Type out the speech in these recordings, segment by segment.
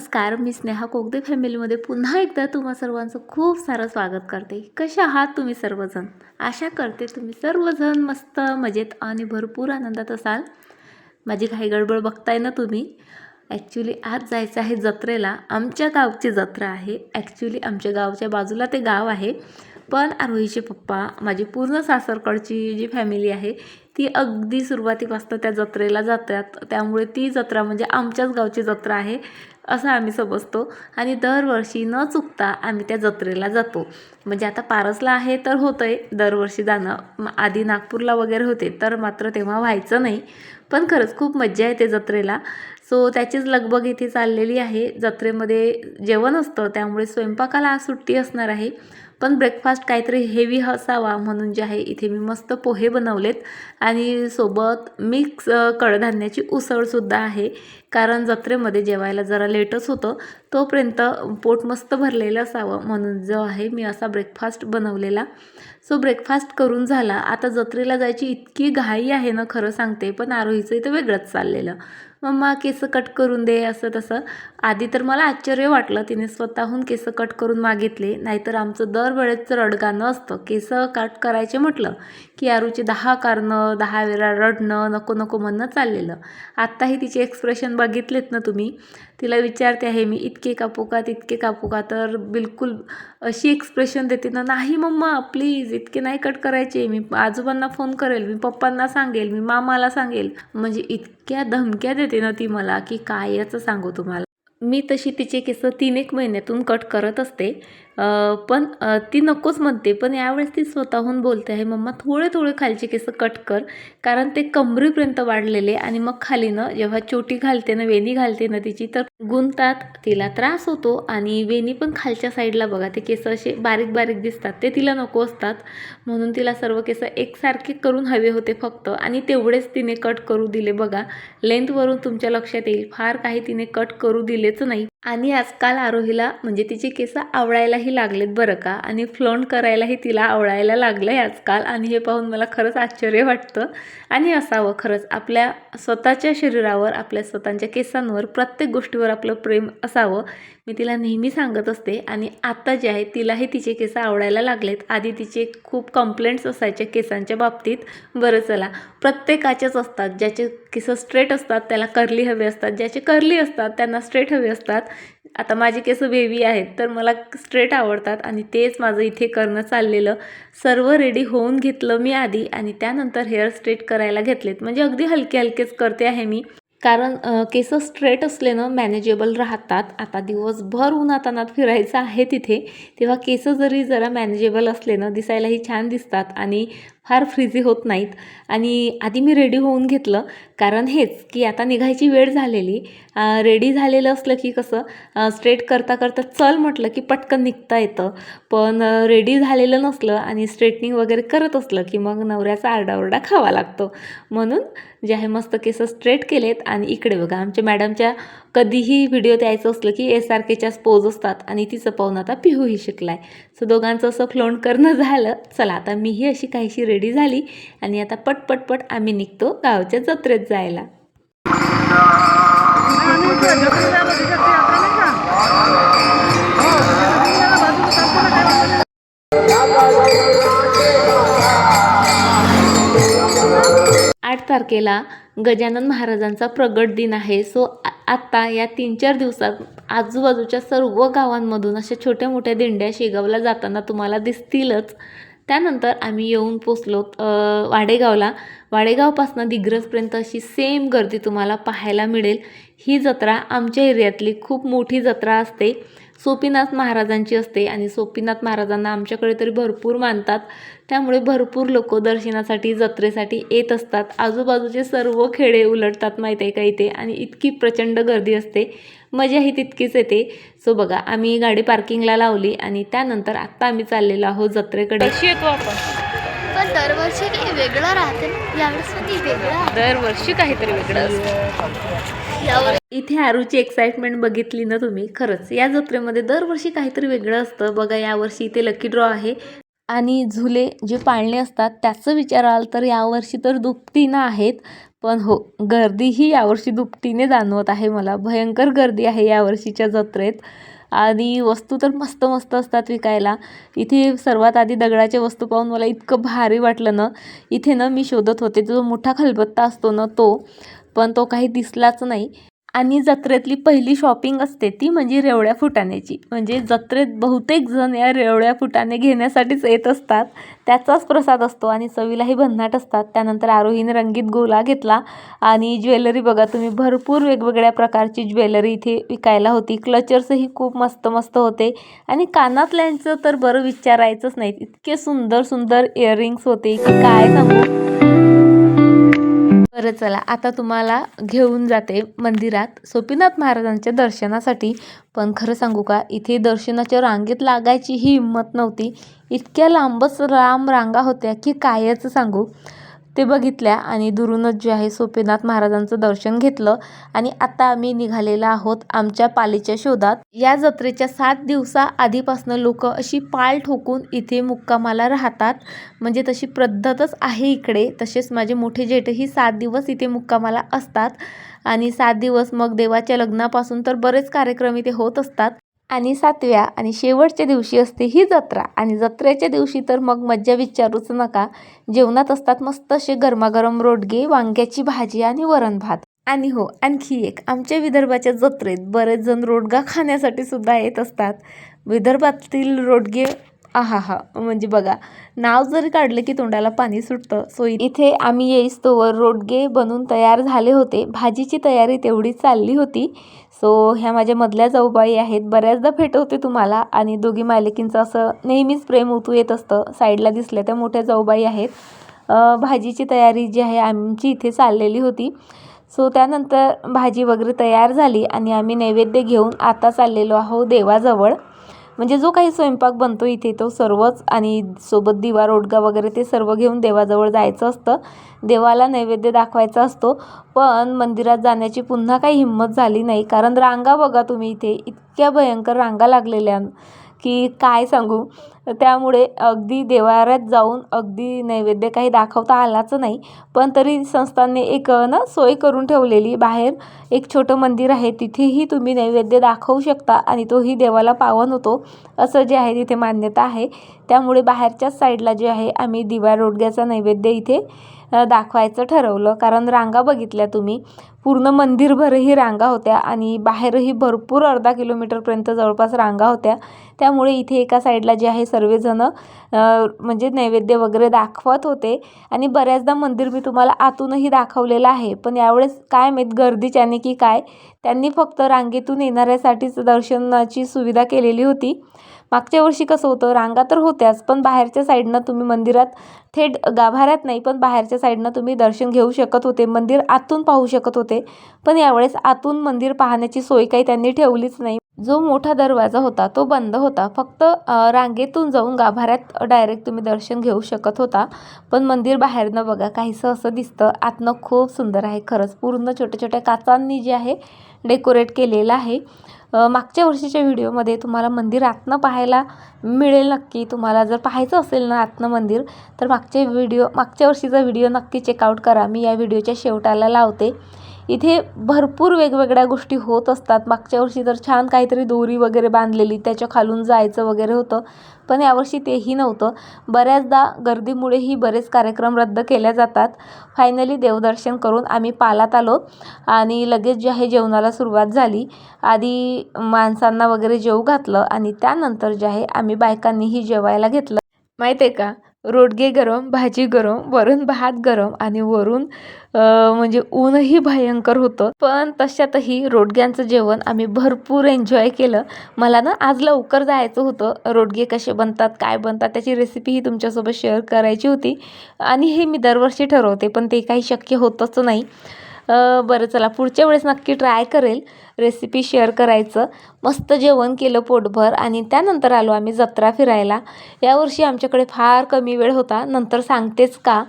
नमस्कार मी स्नेहा कोगदे फॅमिलीमध्ये पुन्हा एकदा तुम्हा सर्वांचं खूप सारं स्वागत करते. कसे आहात तुम्ही सर्वजण? आशा करते तुम्ही सर्वजण मस्त मजेत आणि भरपूर आनंदात असाल. माझी काही गडबड बघताय ना तुम्ही? ॲक्च्युली आज जायचं आहे जत्रेला. आमच्या गावची जत्रा आहे. ॲक्च्युली आमच्या गावच्या बाजूला ते गाव आहे. पण आरोहीचे पप्पा माझी पूर्ण सासरकडची जी फॅमिली आहे ती अगदी सुरुवातीपासून त्या जत्रेला जातात. त्यामुळे ती जत्रा म्हणजे आमच्याच गावची जत्रा आहे असं आम्ही समजतो. आणि दरवर्षी न चुकता आम्ही त्या जत्रेला जातो. म्हणजे आता पारसला आहे तर होतं आहे दरवर्षी जाणं. आधी नागपूरला वगैरे होते तर मात्र तेव्हा व्हायचं नाही. पण खरंच खूप मज्जा येते जत्रेला. सो त्याचीच लगबग इथे चाललेली आहे. जत्रेमध्ये जेवण असतं त्यामुळे स्वयंपाकाला आज सुट्टी असणार आहे. पण ब्रेकफास्ट काहीतरी हेवी असावा म्हणून जे आहे इथे मी मस्त पोहे बनवलेत. आणि सोबत मिक्स कडधान्याची उसळसुद्धा आहे. कारण जत्रेमध्ये जेवायला जरा लेटच होतं. तोपर्यंत पोट मस्त भरलेलं असावं म्हणून जो आहे मी असा ब्रेकफास्ट बनवलेला. सो ब्रेकफास्ट करून झाला. आता जत्रेला जायची इतकी घाई आहे ना खरं सांगते. पण आरोहीचं इथं वेगळंच चाललेलं. मम्मा केस कट करून दे असं तसं. आधी तर मला आश्चर्य वाटलं तिने स्वतःहून केस कट करून मागितले. नाहीतर आमचं दरवेळेचं रडगाणं असतं केस कट करायचे म्हटलं की आरूचे दहा कारणं दहा वेळा रडणं नको नको म्हणणं चाललेलं. आत्ताही तिचे एक्सप्रेशन बघितलेत ना तुम्ही? तिला विचारते आहे मी इतके कापू का? तितके कापू का? तर बिलकुल अशी एक्सप्रेशन देते ना नाही मम्मा प्लीज इतके नाही कट करायचे. मी आजोबांना फोन करेल मी पप्पांना सांगेल मी मामाला सांगेल. म्हणजे इतक्या धमक्या देते ना ती मला की काय याचं सांगू तुम्हाला? मी तशी तिचे केस तीन एक महिन्यातून कट करत असते. पण ती नकोच म्हणते पण यावेळेस ती स्वतःहून बोलते आहे मम्मा थोडे थोडे खालचे केस कट कर कारण ते कमरेपर्यंत वाढलेले आणि मग खालीनं जेव्हा चोटी घालते ना वेणी घालते ना तिची तर गुंतात तिला त्रास होतो आणि वेणी पण खालच्या साईडला बघा ते केस असे बारीक बारीक दिसतात ते तिला नको असतात म्हणून तिला सर्व केस एकसारखे करून हवे होते फक्त आणि तेवढेच तिने कट करू दिले बघा लेंथवरून तुमच्या लक्षात येईल फार काही तिने कट करू दिलेच नाही. आणि आजकाल आरोहीला म्हणजे तिचे केस आवळायलाही लागलेत बरं का? आणि फ्लोंट करायलाही तिला आवळायला लागलं आहे आजकाल. आणि हे पाहून मला खरंच आश्चर्य वाटतं. आणि असावं खरंच. आपल्या स्वतःच्या शरीरावर आपल्या स्वतःच्या केसांवर प्रत्येक गोष्टीवर आपलं प्रेम असावं. मी तिला नेहमी सांगत असते. आणि आता जे आहे तिलाही तिचे केस आवडायला लागलेत. आधी तिचे खूप कंप्लेंट्स असायचे केसांच्या बाबतीत. बरं चला. प्रत्येकाचेच असतात. ज्याचे केस स्ट्रेट असतात त्याला कर्ली हवे असतात. ज्याचे कर्ली असतात त्यांना स्ट्रेट हवे असतात. आता माझे केस वेवी आहेत तर मला स्ट्रेट आवडतात आणि तेच माझं इथे करणं चाललेलं. सर्व रेडी होऊन घेतलं मी आधी आणि त्यानंतर हेअर स्ट्रेट करायला घेतलेत. म्हणजे अगदी हलके हलकेच करते आहे मी. कारण केस स्ट्रेट असल्यानं मॅनेजेबल राहतात. आता दिवसभर उन्हातानात फिरायचं आहे तिथे तेव्हा केस जरी जरा मॅनेजेबल असले ना दिसायलाही छान दिसतात आणि फार फ्रीझी होत नाहीत. आणि आधी मी रेडी होऊन घेतलं. कारण हेच की आता निघायची वेळ झालेली. रेडी झालेलं असलं की कसं स्ट्रेट करता करता चल म्हटलं की पटकन निघता येतं. पण रेडी झालेलं नसलं आणि स्ट्रेटनिंग वगैरे करत असलं की मग नवऱ्याचा आरडाओरडा खावा लागतो. म्हणून जे आहे मस्त केस स्ट्रेट केलेत. आणि इकडे बघा आमच्या मॅडमच्या कधीही व्हिडिओ द्यायचं असलं की एस आर केच्याच पोज असतात आणि तिचं पाहून आता पिहूही शिकलाय. सो दोघांचं असं फ्लोन करणं झालं. चला आता मीही अशी काहीशी रेडी झाली आणि आता पटपटपट आम्ही निघतो गावच्या जत्रेत जायला. आठ तारखेला गजानन महाराजांचा प्रगट दिन आहे. सो आत्ता या तीन चार दिवसात आजूबाजूच्या सर्व गावांमधून अशा छोट्या मोठ्या दिंड्या शेगावला जाताना तुम्हाला दिसतीलच. त्यानंतर आम्ही येऊन पोचलो वाडेगावला. वाडेगावपासून दिग्रजपर्यंत अशी सेम गर्दी तुम्हाला पाहायला मिळेल. ही जत्रा आमच्या एरियातली खूप मोठी जत्रा असते. सोपीनाथ महाराजांची असते आणि सोपीनाथ महाराजांना आमच्याकडे तरी भरपूर मानतात. त्यामुळे भरपूर लोक दर्शनासाठी जत्रेसाठी येत असतात. आजूबाजूचे सर्व खेडे उलटतात माहीत आहे का इथे? आणि इतकी प्रचंड गर्दी असते. मजाही तितकीच येते. सो बघा आम्ही गाडी पार्किंगला लावली आणि त्यानंतर आत्ता आम्ही चाललेलो आहोत जत्रेकडे. येतो आपण. पण दरवर्षी काही वेगळं राहते ना? यावेळेस वेगळं. दरवर्षी काहीतरी वेगळं असतं. इथे आरूची एक्साइटमेंट बघितली ना तुम्ही? खरंच. या जत्रेमध्ये दरवर्षी काहीतरी वेगळं असतं. बघा यावर्षी इथे लकी ड्रॉ आहे. आणि झुले जे पाळणे असतात त्याचं विचाराल तर यावर्षी तर दुपटीनं आहेत. पण हो गर्दी ही यावर्षी दुपटीने जाणवत आहे मला. भयंकर गर्दी आहे यावर्षीच्या जत्रेत. आणि वस्तू तर मस्त मस्त असतात विकायला. इथे सर्वात आधी दगडाच्या वस्तू पाहून मला इतकं भारी वाटलं ना. इथे ना मी शोधत होते जो मोठा खलबत्ता असतो ना तो पण तो काही दिसलाच नाही. आणि जत्रेतली पहिली शॉपिंग असते ती म्हणजे रेवड्या फुटाण्याची. म्हणजे जत्रेत बहुतेक जण या रेवड्या फुटाणे घेण्यासाठीच येत असतात. त्याचाच प्रसाद असतो आणि चवीलाही भन्नाट असतात. त्यानंतर आरोहीने रंगीत गोला घेतला आणि ज्वेलरी बघा तुम्ही भरपूर वेगवेगळ्या प्रकारची ज्वेलरी इथे विकायला होती. क्लचर्सही खूप मस्त मस्त होते. आणि कानातल्यांचं तर बरं विचारायचंच नाही. इतके सुंदर सुंदर इयरिंग्स होते. की काय सांगू? बरं चला. आता तुम्हाला घेऊन जाते मंदिरात सोपीनाथ महाराजांच्या दर्शनासाठी. पण खरं सांगू का इथे दर्शनाच्या रांगेत लागायची ही हिंमत नव्हती. इतक्या लांबच लांब रांगा होत्या की कायच सांगू. ते बघितल्या आणि दुरूनच जे आहे सोपीनाथ महाराजांचं दर्शन घेतलं आणि आता आम्ही निघालेलो आहोत आमच्या पालीच्या शोधात. या जत्रेच्या सात दिवसा आधीपासनं लोक अशी पाल ठोकून इथे मुक्कामाला राहतात. म्हणजे तशी पद्धतच आहे इकडे. तसेच माझे मोठे जेठही सात दिवस इथे मुक्कामाला असतात. आणि सात दिवस मग देवाच्या लग्नापासून तर बरेच कार्यक्रम इथे होत असतात. आणि सातव्या आणि शेवटच्या दिवशी असते ही जत्रा. आणि जत्रेच्या दिवशी तर मग मज्जा विचारूच नका. जेवणात असतात मस्त असे गरमागरम रोडगे वांग्याची भाजी आणि वरण भात आणि हो आणखी एक. आमच्या विदर्भाच्या जत्रेत बरेच जण रोडगा खाण्यासाठी सुद्धा येत असतात. विदर्भातील रोडगे आहा हा म्हणजे बघा नाव जरी काढलं की तोंडाला पाणी सुटतं. सो इथे आम्ही येईस तोवर रोडगे बनून तयार झाले होते. भाजीची तयारी तेवढी चालली होती. सो ह्या माझ्या मधल्या जाऊबाई आहेत. बऱ्याचदा भेटवते तुम्हाला आणि दोघी मालकींचं असं नेहमीच प्रेम उतू येत असतं. साईडला दिसल्या त्या मोठ्या जाऊबाई आहेत. भाजीची तयारी जी आहे आमची इथे चाललेली होती. सो त्यानंतर भाजी वगैरे तयार झाली आणि आम्ही नैवेद्य घेऊन आता चाललेलो आहोत देवाजवळ. म्हणजे जो काही स्वयंपाक बनतो इथे तो सर्वच आणि सोबत दिवा रोडगा वगैरे ते सर्व घेऊन देवाजवळ जायचं असतं. देवाला नैवेद्य दाखवायचा असतो. पण मंदिरात जाण्याची पुन्हा काही हिंमत झाली नाही. कारण रांगा बघा तुम्ही इथे इतक्या भयंकर रांगा लागलेल्या की काय सांगू? त्यामुळे अगदी देवाऱ्यात जाऊन अगदी नैवेद्य काही दाखवता आलाच नाही. पण तरी संस्थांनी एक ना सोय करून ठेवलेली बाहेर. एक छोटं मंदिर आहे तिथेही तुम्ही नैवेद्य दाखवू शकता आणि तोही देवाला पावन होतो असं जे आहे तिथे मान्यता आहे. त्यामुळे बाहेरच्याच साईडला जे आहे आम्ही दिवा रोडग्याचा नैवेद्य इथे दाखवायचं ठरवलं. कारण रांगा बघितल्या तुम्ही. पूर्ण मंदिरभरही रांगा होत्या आणि बाहेरही भरपूर अर्धा किलोमीटरपर्यंत जवळपास रांगा होत्या. त्यामुळे इथे एका साईडला जे आहे सर्वजणं म्हणजे नैवेद्य वगैरे दाखवत होते. आणि बऱ्याचदा मंदिर मी तुम्हाला आतूनही दाखवलेलं आहे. पण यावेळेस काय माहीत गर्दीच्याने की काय त्यांनी फक्त रांगेतून येणाऱ्यासाठीच दर्शनाची सुविधा केलेली होती. मागच्या वर्षी कसं होतं रांगा तर होत्याच पण बाहेरच्या साईडनं तुम्ही मंदिरात थेट गाभाऱ्यात नाही पण बाहेरच्या साईडनं तुम्ही दर्शन घेऊ शकत होते मंदिर आतून पाहू शकत होते. पण यावेळेस आतून मंदिर पाहण्याची सोय काही त्यांनी ठेवलीच नाही. जो मोठा दरवाजा होता तो बंद होता. फक्त रांगेतून जाऊन गाभाऱ्यात डायरेक्ट तुम्ही दर्शन घेऊ शकत होता. पण मंदिर बाहेरनं बघा काहीसं असं दिसतं. आतनं खूप सुंदर आहे खरंच. पूर्ण छोट्या छोट्या काचांनी जे आहे डेकोरेट केलेलं आहे. मागच्या वर्षीच्या व्हिडिओमध्ये तुम्हाला मंदिर आतनं पाहायला मिळेल नक्की. तुम्हाला जर पाहायचं असेल ना आतनं मंदिर तर मागचे व्हिडिओ मागच्या वर्षीचा व्हिडिओ नक्की चेकआउट करा. मी या व्हिडिओच्या शेवटाला लावते. इथे भरपूर वेगवेगळ्या गोष्टी होत असतात. मागच्या वर्षी तर छान काहीतरी दोरी वगैरे बांधलेली त्याच्या खालून जायचं वगैरे होतं पण यावर्षी तेही नव्हतं. बऱ्याचदा गर्दीमुळेही बरेच कार्यक्रम रद्द केल्या जातात. फायनली देवदर्शन करून आम्ही पालात आलो आणि लगेच जे आहे जेवणाला सुरुवात झाली. आधी माणसांना वगैरे जेवू घातलं आणि त्यानंतर जे आहे आम्ही बायकांनीही जेवायला घेतलं. माहिती आहे का? रोडगे गरम भाजी गरम वरून भात गरम आणि वरून म्हणजे ऊनही भयंकर होतं. पण तशातही रोडग्यांचं जेवण आम्ही भरपूर एन्जॉय केलं. मला ना आज लवकर जायचं होतं. रोडगे कसे बनतात काय बनतात त्याची रेसिपीही तुमच्यासोबत शेअर करायची होती. आणि हे मी दरवर्षी ठरवते पण ते काही शक्य होतच नाही. बरं चला पुढच्या वेळेस नक्की ट्राय करेल. रेसिपी शेअर करायचं. मस्त जेवण केलं पोटभर आणि त्यानंतर आलो आम्ही जत्रा फिरायला. यावर्षी आमच्याकडे फार कमी वेळ होता. नंतर सांगतेच का?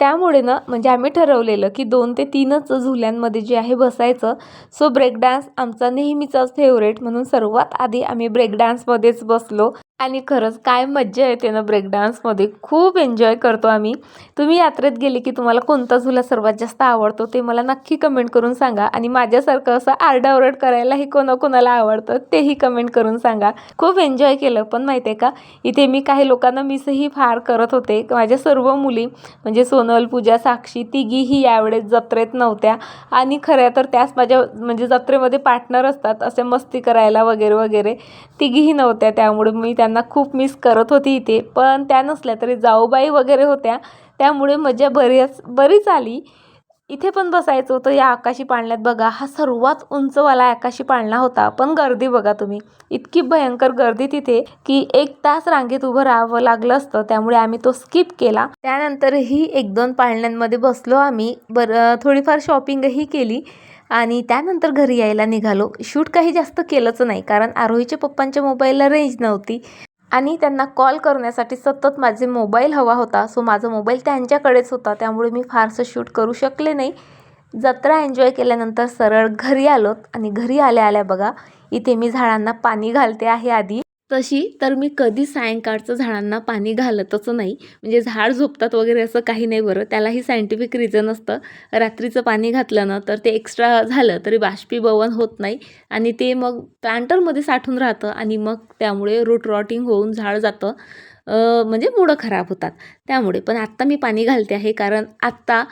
त्यामुळे ना म्हणजे आम्ही ठरवलेलं की दोन ते तीनच झुल्यांमध्ये जे आहे बसायचं. सो ब्रेक डान्स आमचा नेहमीचाच फेवरेट म्हणून सर्वात आधी आम्ही ब्रेक डान्समध्येच बसलो. आणि खरंच काय मज्जा येते ना ब्रेक डान्समध्ये खूप एन्जॉय करतो आम्ही. तुम्ही यात्रेत गेले की तुम्हाला कोणता झुला सर्वात जास्त आवडतो ते मला नक्की कमेंट करून सांगा. आणि माझ्यासारखं असं आरडाओरड करायलाही कोणाकोणाला आवडतं तेही कमेंट करून सांगा. खूप एन्जॉय केलं. पण माहिती आहे का इथे मी काही लोकांना मिसही फार करत होते. माझ्या सर्व मुली म्हणजे सोनल पूजा साक्षी तिघीही यावेळेस जत्रेत नव्हत्या. आणि खऱ्या तर त्याच माझ्या म्हणजे जत्रेमध्ये पार्टनर असतात असे मस्ती करायला वगैरे वगैरे तिघीही नव्हत्या. त्यामुळे मी त्या त्यांना खूप मिस करत होती इथे. पण त्या नसल्या तरी जाऊबाई वगैरे होत्या. त्यामुळे मजा बरीच बरीच आली. इथे पण बसायचं. होतं या आकाशी पाळण्यात बघा. हा सर्वात उंचवाला आकाशी पाळणा होता. पण गर्दी बघा तुम्ही. इतकी भयंकर गर्दी तिथे की एक तास रांगेत उभं राहावं लागलं असतं. त्यामुळे आम्ही तो स्किप केला. त्यानंतरही एक दोन पाळण्यांमध्ये बसलो आम्ही. बरं थोडीफार शॉपिंगही केली. आणि त्यानंतर घरी यायला निघालो. शूट काही जास्त केलंच नाही कारण आरोहीच्या पप्पांच्या मोबाईलला रेंज नव्हती. आणि त्यांना कॉल करण्यासाठी सतत माझे मोबाईल हवा होता. सो माझा मोबाईल त्यांच्याकडेच होता. त्यामुळे मी फारसं शूट करू शकले नाही. जत्रा एन्जॉय केल्यानंतर सरळ घरी आलोत आणि घरी आल्या आल्या बघा इथे मी झाडांना पाणी घालते आहे आधी. तशी तर मी कधी सायंकाळचं झाडांना पाणी घालतच नाही. म्हणजे झाड झोपतात वगैरे असं काही नाही बरं. त्यालाही सायंटिफिक रिझन असतं. रात्रीचं पाणी घातलं ना तर ते एक्स्ट्रा झालं तरी बाष्पीभवन होत नाही. आणि ते मग प्लांटरमध्ये साठून राहतं आणि मग त्यामुळे रूट रॉटिंग होऊन झाड जातं. म्हणजे मुळं खराब होतात. त्यामुळे. पण आत्ता मी पाणी घालते आहे कारण आत्ता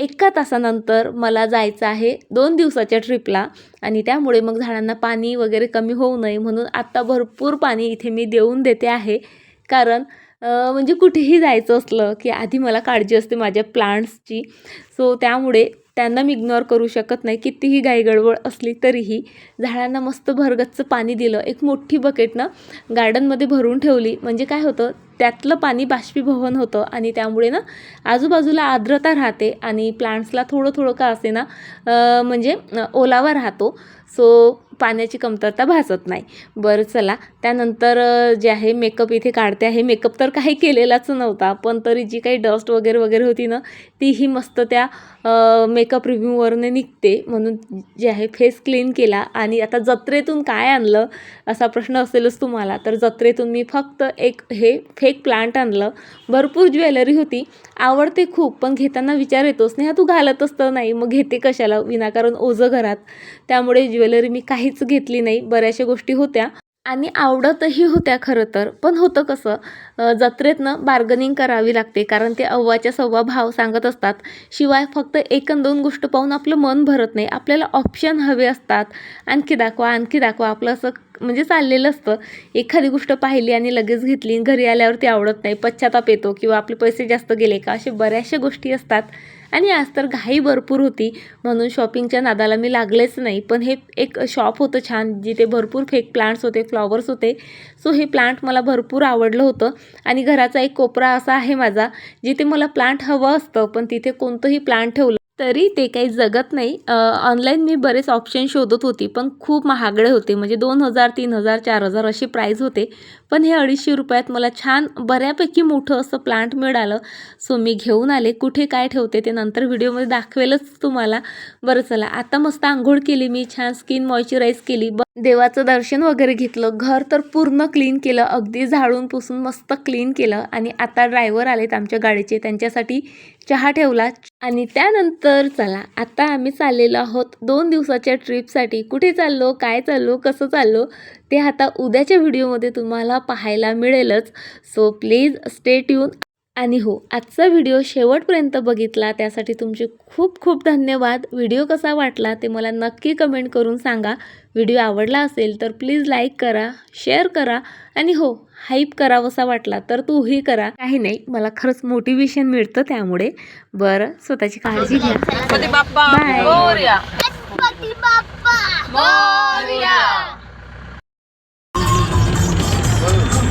एका तासानंतर मला जायचं आहे दोन दिवसाच्या ट्रिपला आणि त्यामुळे मग झाडांना पाणी वगैरे कमी होऊ नये म्हणून आत्ता भरपूर पाणी इथे मी देऊन देते आहे. कारण म्हणजे कुठेही जायचं असलं की आधी मला काळजी असते माझ्या प्लांट्सची. सो त्यामुळे त्यांना मी इग्नोर करू शकत नाही. कितीही गायगडबड असली तरीही झाडांना मस्त भरगच्च पाणी दिलं. एक मोठी बकेटनं गार्डनमध्ये भरून ठेवली. म्हणजे काय होतं त्यातलं पाणी बाष्पीभवन होतं आणि त्यामुळे ना आजूबाजूला आर्द्रता राहते आणि प्लांट्सला थोडं थोडं का असे ना म्हणजे ओलावा राहतो. सो पाण्याची कमतरता भासत नाही. बरं चला. त्यानंतर जे आहे मेकअप इथे काढते आहे. मेकअप तर काही केलेलाच नव्हता पण तरी जी काही डस्ट वगैरे वगैरे होती ना तीही मस्त त्या मेकअप रिव्ह्यूवरने निघते म्हणून जे आहे फेस क्लीन केला आणि आता जत्रेतून काय आणलं असा प्रश्न असेलच तुम्हाला. तर जत्रेतून मी फक्त एक हे फेक प्लांट आणलं. भरपूर ज्वेलरी होती. आवडते खूप पण घेताना विचार येतोस नाही तू घालतच तर नाही मग घेते कशाला? विनाकारण ओझं घरात. त्यामुळे ज्वेलरी मी काहीच घेतली नाही. बऱ्याचशा गोष्टी होत्या. आणि आवडतही होत्या खरं तर. पण होतं कसं जत्रेतनं बार्गनिंग करावी लागते. कारण ते अव्वाच्या सव्वा भाव सांगत असतात. शिवाय फक्त एक अन दोन गोष्ट पाहून आपलं मन भरत नाही. आपल्याला ऑप्शन हवे असतात. आणखी दाखवा आणखी दाखवा. आपलं असं म्हणजे चाललेलं असतं. एखादी गोष्ट पाहिली आणि लगेच घेतली घरी आल्यावर ती आवडत नाही. पश्चाताप येतो किंवा आपले पैसे जास्त गेले का? असे बऱ्याचशा गोष्टी असतात. आणि आज तर घाई भरपूर होती. म्हणून शॉपिंगच्या नादाला मी लागलेच नाही. पण हे एक शॉप होतं छान. जिथे भरपूर फेक प्लांट्स होते फ्लॉवर्स होते. सो हे प्लांट मला भरपूर आवडलं होतं. आणि घराचा एक कोपरा असा आहे माझा जिथे मला प्लांट हवं असतं पण तिथे कोणतंही प्लांट ठेवलं तरी ते काही जगत नाही. ऑनलाईन मी बरेच ऑप्शन शोधत होती पण खूप महागडे होते. म्हणजे दोन हजार तीन हजार चार हजार अशी प्राईज होते. पण हे अडीचशे रुपयात मला छान बऱ्यापैकी मोठं असं प्लांट मिळालं. सो मी घेऊन आले. कुठे काय ठेवते ते नंतर व्हिडिओमध्ये दाखवेलच तुम्हाला. बरं चला. आता मस्त आंघोळ केली मी. छान स्किन मॉइश्चराईज केली. ब देवाचं दर्शन वगैरे घेतलं. घर तर पूर्ण क्लीन केलं. अगदी झाडून पुसून मस्त क्लीन केलं. आणि आता ड्रायव्हर आलेत आमच्या गाडीचे. त्यांच्यासाठी चहा ठेवला. आणि त्यानंतर चला. आता आम्ही चाललेलो आहोत दोन दिवसाच्या ट्रिपसाठी कुठे चाललो? काय चाललो? कसं चाललो? ते आता उद्याच्या व्हिडिओमध्ये तुम्हाला पाहायला मिळेलच. सो प्लीज स्टे ट्यून आणि हो आजचा व्हिडिओ शेवटपर्यंत बघितला त्यासाठी तुमचे खूप खूप धन्यवाद. व्हिडिओ कसा वाटला ते मला नक्की कमेंट करून सांगा. व्हिडिओ आवडला असेल तर प्लीज लाईक करा शेअर करा. आणि हो हाईप करावंसा वाटला तर तूही करा. काही नाही मला खरंच मोटिवेशन मिळतं त्यामुळे. बरं स्वतःची काळजी घ्या. गणपती Oh,